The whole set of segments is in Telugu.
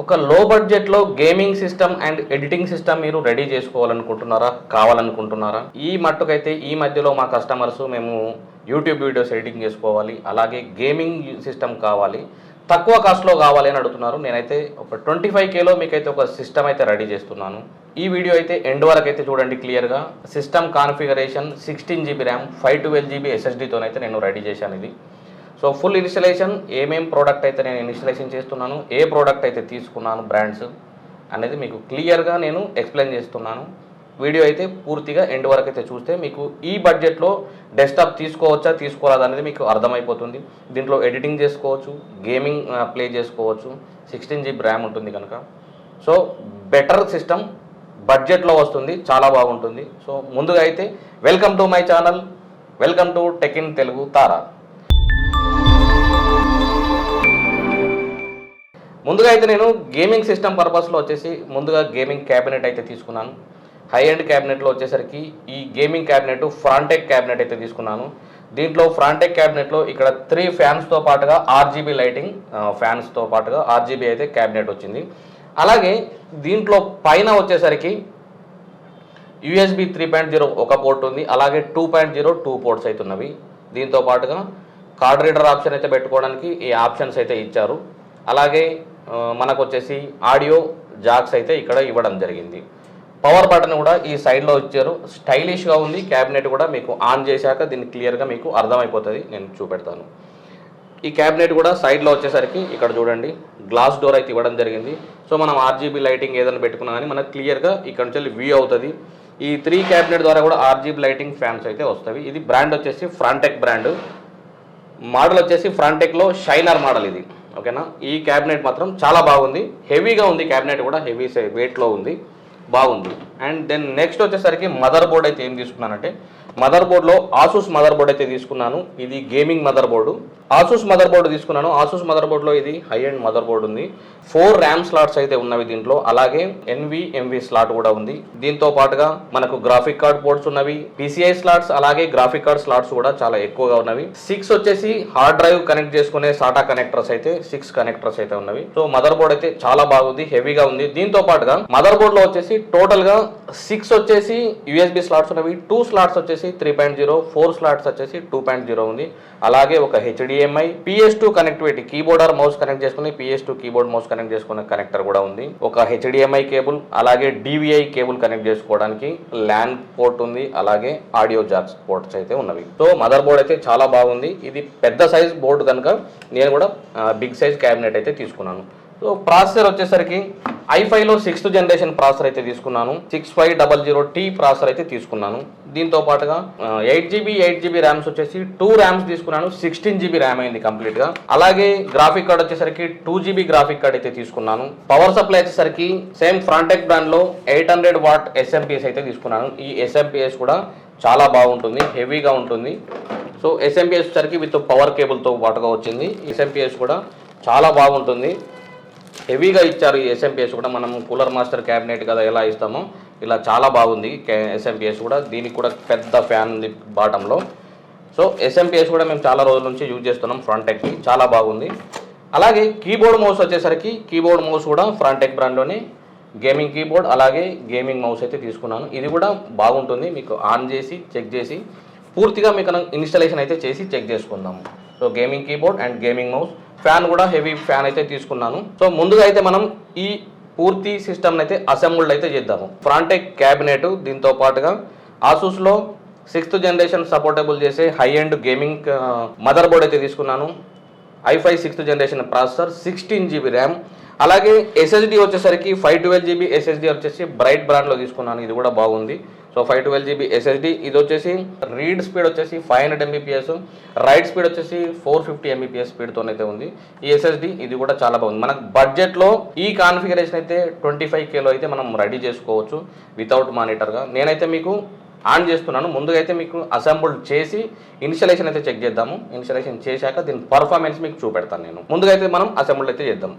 ఒక లో బడ్జెట్లో gaming system and editing system మీరు రెడీ చేసుకోవాలనుకుంటున్నారా? కావాలనుకుంటున్నారా? ఈ మట్టుకైతే ఈ మధ్యలో మా కస్టమర్స్ మేము యూట్యూబ్ వీడియోస్ ఎడిటింగ్ చేసుకోవాలి అలాగే గేమింగ్ సిస్టమ్ కావాలి. తక్కువ కాస్ట్లో కావాలి అని అడుగుతున్నారు. నేనైతే ఒక ట్వంటీ ఫైవ్ కేలో మీకైతే ఒక సిస్టమ్ అయితే రెడీ చేస్తున్నాను. ఈ వీడియో అయితే ఎండ్ వరకు అయితే చూడండి క్లియర్గా system configuration sixteen GB RAM five twelve GB ఎస్ఎస్డీతోనైతే నేను రెడీ చేశాను ఇది. సో ఫుల్ ఇన్స్టలేషన్ ఏమేం ప్రోడక్ట్ అయితే నేను ఇన్స్టలేషన్ చేస్తున్నాను ఏ ప్రోడక్ట్ అయితే తీసుకున్నాను బ్రాండ్స్ అనేది మీకు క్లియర్గా నేను ఎక్స్ప్లెయిన్ చేస్తున్నాను. వీడియో అయితే పూర్తిగా ఎండ్ వరకు అయితే చూస్తే మీకు ఈ బడ్జెట్లో డెస్క్టాప్ తీసుకోవచ్చా తీసుకోరాదా అనేది మీకు అర్థమైపోతుంది. దీంట్లో ఎడిటింగ్ చేసుకోవచ్చు గేమింగ్ ప్లే చేసుకోవచ్చు. సిక్స్టీన్ జీబీ ర్యామ్ ఉంటుంది కనుక. సో బెటర్ సిస్టమ్ బడ్జెట్లో వస్తుంది చాలా బాగుంటుంది. సో ముందుగా అయితే welcome to my channel welcome to tech in Telugu Tara ముందుగా అయితే నేను గేమింగ్ సిస్టమ్ పర్పస్లో వచ్చేసి ముందుగా గేమింగ్ క్యాబినెట్ అయితే తీసుకున్నాను. హై ఎండ్ క్యాబినెట్లో వచ్చేసరికి ఈ గేమింగ్ క్యాబినెట్ ఫ్రాంటెక్ క్యాబినెట్ అయితే తీసుకున్నాను. దీంట్లో ఫ్రాంటెక్ క్యాబినెట్లో ఇక్కడ త్రీ ఫ్యాన్స్తో పాటుగా ఆర్జీబీ లైటింగ్ ఫ్యాన్స్తో పాటుగా ఆర్జీబీ అయితే క్యాబినెట్ వచ్చింది. అలాగే దీంట్లో పైన వచ్చేసరికి యూఎస్బి త్రీ పాయింట్ జీరో ఒక పోర్ట్ ఉంది. అలాగే two point zero two ports అయితే ఉన్నవి. దీంతో పాటుగా కార్డ్ రీడర్ ఆప్షన్ అయితే పెట్టుకోవడానికి ఈ ఆప్షన్స్ అయితే ఇచ్చారు. అలాగే మనకు వచ్చేసి ఆడియో జాక్స్ అయితే ఇక్కడ ఇవ్వడం జరిగింది. పవర్ బటన్ కూడా ఈ సైడ్లో ఇచ్చారు. స్టైలిష్గా ఉంది. క్యాబినెట్ కూడా మీకు ఆన్ చేశాక దీన్ని క్లియర్గా మీకు అర్థమైపోతుంది. నేను చూపెడతాను. ఈ క్యాబినెట్ కూడా సైడ్లో వచ్చేసరికి ఇక్కడ చూడండి. గ్లాస్ డోర్ అయితే ఇవ్వడం జరిగింది. సో మనం ఆర్జీబీ లైటింగ్ ఏదైనా పెట్టుకున్నా కానీ మనకు క్లియర్గా ఇక్కడ నుంచి వ్యూ అవుతుంది. ఈ త్రీ క్యాబినెట్ ద్వారా కూడా ఆర్జీబీ లైటింగ్ ఫ్యాన్స్ అయితే వస్తాయి ఇది బ్రాండ్ వచ్చేసి ఫ్రాంటెక్ బ్రాండ్. మోడల్ వచ్చేసి ఫ్రాంటెక్లో షైనర్ మోడల్ ఇది. ఓకేనా? ఈ క్యాబినెట్ మాత్రం చాలా బాగుంది. హెవీగా ఉంది క్యాబినెట్ కూడా. హెవీ వెయిట్లో ఉంది. బాగుంది. అండ్ దెన్ నెక్స్ట్ వచ్చేసరికి మదర్ బోర్డ్ అయితే ఏం తీసుకున్నానంటే మదర్ బోర్డ్లో ఆసూస్ మదర్ బోర్డ్ అయితే తీసుకున్నాను. ఇది gaming motherboard Asus motherboard తీసుకున్నాను. ఆసూస్ మదర్ బోర్డులో ఇది హై అండ్ మదర్ బోర్డు ఉంది. ఫోర్ ర్యామ్ స్లాట్స్ అయితే ఉన్నవి దీంట్లో. అలాగే ఎన్వి ఎంవి స్లాట్ కూడా ఉంది. దీంతో పాటుగా మనకు గ్రాఫిక్ కార్డ్ పోర్ట్స్ ఉన్నవి. పిసిఐ స్లాట్స్ అలాగే గ్రాఫిక్ కార్డ్ స్లాట్స్ కూడా చాలా ఎక్కువగా ఉన్నవి. సిక్స్ వచ్చేసి హార్డ్ డ్రైవ్ కనెక్ట్ చేసుకునే సాటా కనెక్టర్స్ అయితే సిక్స్ కనెక్టర్స్ అయితే ఉన్నవి. సో మదర్ బోర్డ్ అయితే చాలా బాగుంది హెవీగా ఉంది. దీంతో పాటుగా మదర్ బోర్డ్లో వచ్చేసి టోటల్గా సిక్స్ వచ్చేసి యూఎస్బి స్లాట్స్ ఉన్నవి. టూ స్లాట్స్ వచ్చేసి three point zero four slots వచ్చేసి టూ పాయింట్ జీరో ఉంది. అలాగే ఒక HDMI PS two connectivity keyboard or mouse connect చేసుకుని PS two keyboard mouse connect చేసుకునే కనెక్టర్ కూడా ఉంది. ఒక హెచ్డిఎంఐ కేబుల్ అలాగే డివిఐ కేబుల్ కనెక్ట్ చేసుకోవడానికి ల్యాన్ పోర్ట్ ఉంది. అలాగే ఆడియో జాక్స్ పోర్ట్స్ అయితే ఉన్నవి. సో మదర్ బోర్డ్ అయితే చాలా బాగుంది. ఇది పెద్ద సైజ్ బోర్డు కనుక నేను కూడా బిగ్ సైజ్ క్యాబినెట్ అయితే తీసుకున్నాను. సో ప్రాసెసర్ వచ్చేసరికి ఐఫైలో సిక్స్త్ జనరేషన్ ప్రాసెసర్ అయితే తీసుకున్నాను. Six five double zero T processor అయితే తీసుకున్నాను. దీంతో పాటుగా eight GB eight GB RAMs వచ్చేసి టూ ర్యామ్స్ తీసుకున్నాను. సిక్స్టీన్ జీబీ ర్యామ్ అయింది కంప్లీట్గా అలాగే గ్రాఫిక్ కార్డ్ వచ్చేసరికి టూ జీబీ గ్రాఫిక్ కార్డ్ అయితే తీసుకున్నాను. పవర్ సప్లై వచ్చేసరికి సేమ్ ఫ్రాంటెక్ బ్రాండ్లో ఎయిట్ హండ్రెడ్ వాట్ ఎస్ఎంపిఎస్ అయితే తీసుకున్నాను. ఈ ఎస్ఎంపిఎస్ కూడా చాలా బాగుంటుంది హెవీగా ఉంటుంది. సో ఎస్ఎంపిఎస్ వచ్చేసరికి విత్ పవర్ కేబుల్తో పాటుగా వచ్చింది. ఎస్ఎంపిఎస్ కూడా చాలా బాగుంటుంది. హెవీగా ఇచ్చారు ఎస్ఎంపిఎస్ కూడా. మనం కూలర్ మాస్టర్ క్యాబినెట్ కదా ఎలా ఇస్తామో ఇలా చాలా బాగుంది ఎస్ఎంపిఎస్ కూడా. దీనికి కూడా పెద్ద ఫ్యాన్ ఉంది బాటంలో. సో ఎస్ఎంపిఎస్ కూడా మేము చాలా రోజుల నుంచి యూజ్ చేస్తున్నాం ఫ్రంటెక్కి చాలా బాగుంది. అలాగే కీబోర్డ్ మౌస్ వచ్చేసరికి కీబోర్డ్ మౌస్ కూడా ఫ్రాంటెక్ బ్రాండ్లోనే. గేమింగ్ కీబోర్డ్ అలాగే గేమింగ్ మౌస్ అయితే తీసుకున్నాను. ఇది కూడా బాగుంటుంది. మీకు ఆన్ చేసి చెక్ చేసి పూర్తిగా మీకు ఇన్స్టాలేషన్ అయితే చేసి చెక్ చేసుకుందాము so gaming keyboard and gaming mouse. Fan కూడా హెవీ ఫ్యాన్ అయితే తీసుకున్నాను. సో ముందుగా అయితే మనం ఈ పూర్తి సిస్టమ్ అయితే అసెంబుల్డ్ అయితే చేద్దాము. ఫ్రాంటెక్ క్యాబినెట్ దీంతో పాటుగా ఆసూస్లో సిక్స్త్ జనరేషన్ సపోర్టబుల్ చేసే high end gaming motherboard అయితే తీసుకున్నాను. I five sixth generation processor sixteen GB RAM. అలాగే ఎస్ఎస్డి వచ్చేసరికి ఫైవ్ ట్వెల్వ్ జీబీ ఎస్ఎస్డి వచ్చేసి బ్రైట్ బ్రాండ్లో తీసుకున్నాను. ఇది కూడా బాగుంది. So five twelve GB SSD ఇది వచ్చేసి రీడ్ స్పీడ్ వచ్చేసి five hundred MBPS write speed వచ్చేసి ఫోర్ ఫిఫ్టీ ఎంబీపీఎస్ స్పీడ్తోనైతే ఉంది. ఈ ఎస్ఎస్డి ఇది కూడా చాలా బాగుంది. మనకు బడ్జెట్లో ఈ కాన్ఫిగరేషన్ అయితే ట్వంటీ ఫైవ్ కేలో అయితే మనం రెడీ చేసుకోవచ్చు వితౌట్ మానిటర్గా నేనైతే మీకు ఆన్ చేస్తున్నాను. ముందుగా అయితే మీకు అసెంబుల్ చేసి ఇన్స్టలేషన్ అయితే చెక్ చేద్దాము. ఇన్స్టలేషన్ చేశాక దీని పర్ఫార్మెన్స్ మీకు చూపెడతాను నేను. ముందుగా అయితే మనం అసెంబుల్ అయితే చేద్దాం.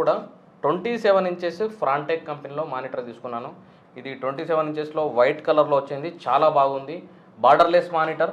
కూడా ట్వంటీ సెవెన్ ఇంచెస్ ఫ్రాంటెక్ కంపెనీలో మానిటర్ తీసుకున్నాను. ఇది ట్వంటీ సెవెన్ ఇంచెస్లో వైట్ కలర్లో వచ్చింది. చాలా బాగుంది. బార్డర్లెస్ మానిటర్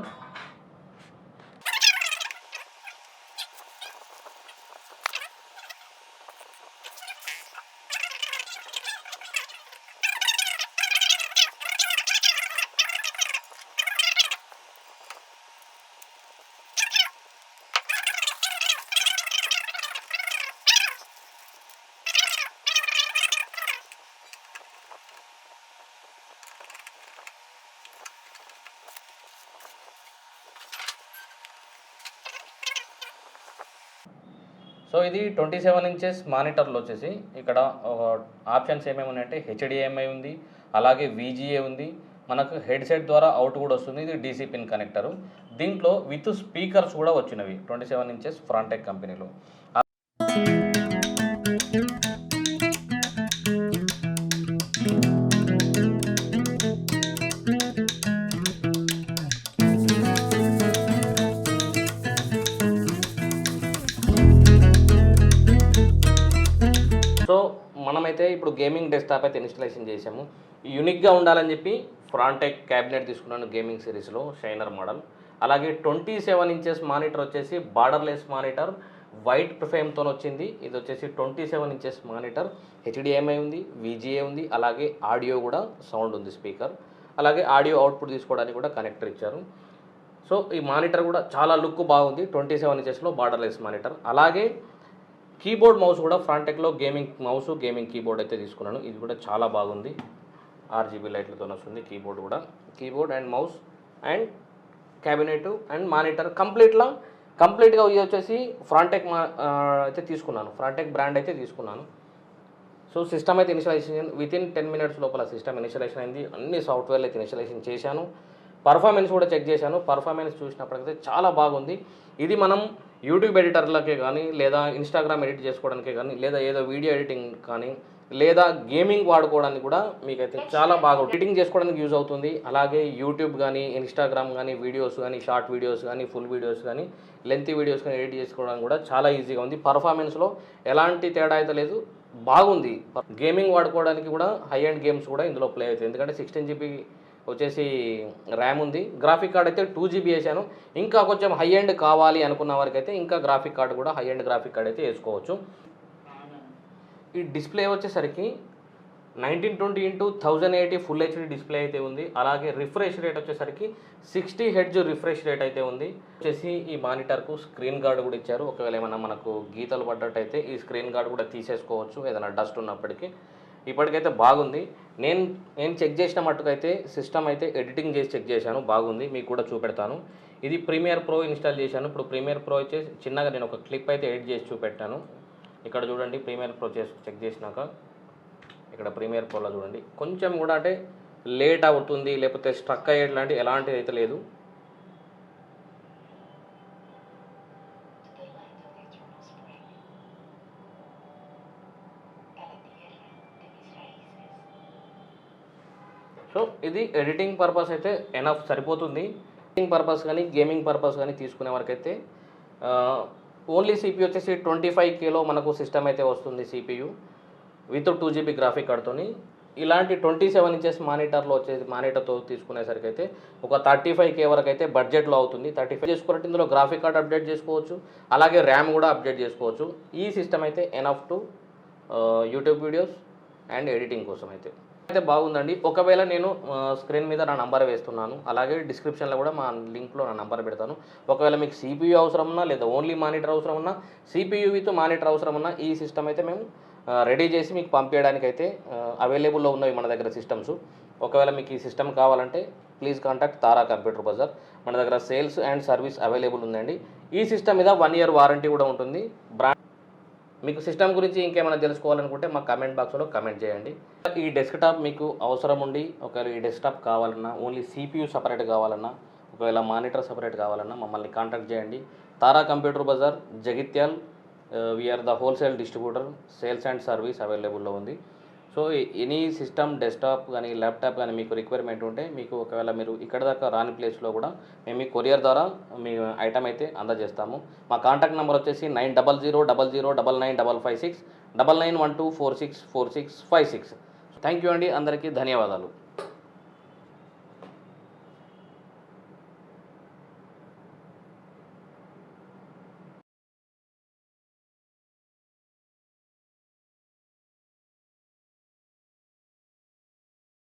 సో ఇది ట్వంటీ సెవెన్ ఇంచెస్ మానిటర్లో వచ్చేసి ఇక్కడ ఆప్షన్స్ ఏమేమి ఉన్నాయంటే హెచ్డిఎంఐ ఉంది అలాగే విజిఏ ఉంది మనకు హెడ్సెట్ ద్వారా అవుట్ కూడా వస్తుంది ఇది డీసీ పిన్ కనెక్టర్. దీంట్లో విత్ స్పీకర్స్ కూడా వచ్చినవి ట్వంటీ సెవెన్ ఇంచెస్ ఫ్రాంటెక్ కంపెనీలో. గేమింగ్ డెస్క్టాప్ అయితే ఇన్స్టలేషన్ చేసాము యూనిక్గా ఉండాలని చెప్పి ఫ్రాంటెక్ క్యాబినెట్ తీసుకున్నాను గేమింగ్ సిరీస్లో షైనర్ మోడల్ అలాగే ట్వంటీ సెవెన్ ఇంచెస్ మానిటర్ వచ్చేసి బార్డర్లెస్ మానిటర్ వైట్ ఫ్రేమ్తో వచ్చింది. ఇది వచ్చేసి twenty seven inches monitor HDMI ఉంది విజిఏ ఉంది అలాగే ఆడియో కూడా సౌండ్ ఉంది స్పీకర్ అలాగే ఆడియో అవుట్పుట్ తీసుకోవడానికి కూడా కనెక్టర్ ఇచ్చారు. సో ఈ మానిటర్ కూడా చాలా లుక్ బాగుంది ట్వంటీ సెవెన్ ఇంచెస్లో బార్డర్లెస్ మానిటర్ అలాగే కీబోర్డ్ మౌస్ కూడా ఫ్రాంటెక్లో గేమింగ్ మౌస్ గేమింగ్ కీబోర్డ్ అయితే తీసుకున్నాను. ఇది కూడా చాలా బాగుంది. ఆర్జీబీ లైట్లతో వస్తుంది కీబోర్డ్ కూడా. Keyboard and mouse and cabinet and monitor కంప్లీట్లా కంప్లీట్గా ఇది వచ్చేసి ఫ్రాంటెక్ మా అయితే తీసుకున్నాను. ఫ్రాంటెక్ బ్రాండ్ అయితే తీసుకున్నాను. సో సిస్టమ్ అయితే initialization within ten minutes లోపల సిస్టమ్ ఇనిషియలైజేషన్ అయింది. అన్ని సాఫ్ట్వేర్లు అయితే ఇనిషియలైజేషన్ చేశాను. పర్ఫార్మెన్స్ కూడా చెక్ చేశాను. పర్ఫార్మెన్స్ చూసినప్పటికైతే చాలా బాగుంది. ఇది మనం యూట్యూబ్ ఎడిటర్లకే కానీ లేదా ఇన్స్టాగ్రామ్ ఎడిట్ చేసుకోవడానికి కానీ లేదా ఏదో వీడియో ఎడిటింగ్ కానీ లేదా గేమింగ్ వాడుకోవడానికి కూడా మీకైతే చాలా బాగా ఎడిటింగ్ చేసుకోవడానికి యూజ్ అవుతుంది. అలాగే యూట్యూబ్ కానీ ఇన్స్టాగ్రామ్ కానీ వీడియోస్ కానీ షార్ట్ వీడియోస్ కానీ ఫుల్ వీడియోస్ కానీ లెంత్ వీడియోస్ కానీ ఎడిట్ చేసుకోవడానికి కూడా చాలా ఈజీగా ఉంది. పర్ఫార్మెన్స్లో ఎలాంటి తేడా అయితే లేదు బాగుంది. గేమింగ్ వాడుకోవడానికి కూడా హై అండ్ గేమ్స్ కూడా ఇందులో ప్లే అవుతాయి. ఎందుకంటే సిక్స్టీన్ జీబీ వచ్చేసి ర్యామ్ ఉంది. గ్రాఫిక్ కార్డ్ అయితే టూ జీబీ వేసాను. ఇంకా కొంచెం హై ఎండ్ కావాలి అనుకున్న వారికైతే అయితే ఇంకా గ్రాఫిక్ కార్డ్ కూడా హై ఎండ్ గ్రాఫిక్ కార్డ్ అయితే వేసుకోవచ్చు. ఈ డిస్ప్లే వచ్చేసరికి nineteen twenty into thousand eighty full HD display అయితే ఉంది. అలాగే రిఫ్రెష్ రేట్ వచ్చేసరికి సిక్స్టీ హెడ్జ్ రిఫ్రెష్ రేట్ అయితే ఉంది. వచ్చేసి ఈ మానిటర్కు స్క్రీన్ గార్డ్ కూడా ఇచ్చారు. ఒకవేళ ఏమైనా మనకు గీతలు పడ్డట్టయితే ఈ స్క్రీన్ గార్డ్ కూడా తీసేసుకోవచ్చు. ఏదైనా డస్ట్ ఉన్నప్పటికీ. ఇప్పటికైతే బాగుంది. నేను నేను చెక్ చేసిన మట్టుకైతే సిస్టమ్ అయితే ఎడిటింగ్ చేసి చెక్ చేశాను. బాగుంది. మీకు కూడా చూపెడతాను. ఇది ప్రీమియర్ ప్రో ఇన్స్టాల్ చేశాను. ఇప్పుడు ప్రీమియర్ ప్రో వచ్చేసి చిన్నగా నేను ఒక క్లిప్ అయితే ఎడిట్ చేసి చూపెట్టాను. ఇక్కడ చూడండి ప్రీమియర్ ప్రో చేసి చెక్ చేసినాక ఇక్కడ ప్రీమియర్ ప్రోలో చూడండి. కొంచెం కూడా అంటే లేట్ అవుతుంది లేకపోతే స్ట్రక్ అయ్యేట్లాంటి ఎలాంటిది అయితే లేదు. సో ఇది ఎడిటింగ్ పర్పస్ అయితే ఎనఫ్ సరిపోతుంది. ఎడిటింగ్ పర్పస్ కానీ గేమింగ్ పర్పస్ కానీ తీసుకునే వరకైతే ఓన్లీ సిపియూ వచ్చేసి ట్వంటీ ఫైవ్ కేలో మనకు సిస్టమ్ అయితే వస్తుంది CPU with two GB graphic కార్డ్తోని ఇలాంటి ట్వంటీ సెవెన్ ఇంచెస్ మానిటర్లో వచ్చేసి మానిటర్తో తీసుకునేసరికి అయితే ఒక థర్టీ ఫైవ్ కే వరకు అయితే బడ్జెట్లో అవుతుంది. థర్టీ ఫైవ్ చేసుకోవాలంటే ఇందులో గ్రాఫిక్ కార్డ్ అప్డేట్ చేసుకోవచ్చు. అలాగే ర్యామ్ కూడా అప్డేట్ చేసుకోవచ్చు. ఈ సిస్టమ్ అయితే enough to YouTube videos and editing కోసం అయితే. అయితే బాగుందండి. ఒకవేళ నేను స్క్రీన్ మీద నా నంబర్ వేస్తున్నాను. అలాగే డిస్క్రిప్షన్లో కూడా మా లింక్లో నా నంబర్ పెడతాను. ఒకవేళ మీకు సిపియూ అవసరం ఉన్నా లేదా ఓన్లీ మానిటర్ అవసరం ఉన్నా సిపియూ విత్ మానిటర్ అవసరం ఉన్నా ఈ సిస్టమ్ అయితే మేము రెడీ చేసి మీకు పంపించడానికి అయితే అవైలబుల్లో ఉన్నవి మన దగ్గర సిస్టమ్స్. ఒకవేళ మీకు ఈ సిస్టమ్ కావాలంటే please contact Tara computer Bazar. మన దగ్గర సేల్స్ అండ్ సర్వీస్ అవైలబుల్ ఉందండి. ఈ సిస్టమ్ మీద వన్ ఇయర్ వారంటీ కూడా ఉంటుంది. బ్రాండ్ మీకు సిస్టమ్ గురించి ఇంకేమైనా తెలుసుకోవాలనుకుంటే మా కమెంట్ బాక్స్లో కమెంట్ చేయండి. ఈ డెస్క్టాప్ మీకు అవసరం ఉండి ఒకవేళ ఈ డెస్క్టాప్ కావాలన్నా ఓన్లీ సిపియూ సపరేట్ కావాలన్నా ఒకవేళ మానిటర్ సపరేట్ కావాలన్నా మమ్మల్ని కాంటాక్ట్ చేయండి. Tara computer Bazar Jagtial we're the wholesale distributor sales and service అవైలబుల్లో ఉంది. సో ఎనీ సిస్టమ్ డెస్క్టాప్ కానీ ల్యాప్టాప్ కానీ మీకు రిక్వైర్మెంట్ ఉంటే మీకు ఒకవేళ మీరు ఇక్కడ దాకా రాని ప్లేస్లో కూడా మేము మీ కొరియర్ ద్వారా మీ ఐటమ్ అయితే అందజేస్తాము. మా కాంటాక్ట్ నెంబర్ వచ్చేసి nine double zero double zero double nine double five six double nine one two four six four six five six. Thank you అండి. అందరికీ ధన్యవాదాలు.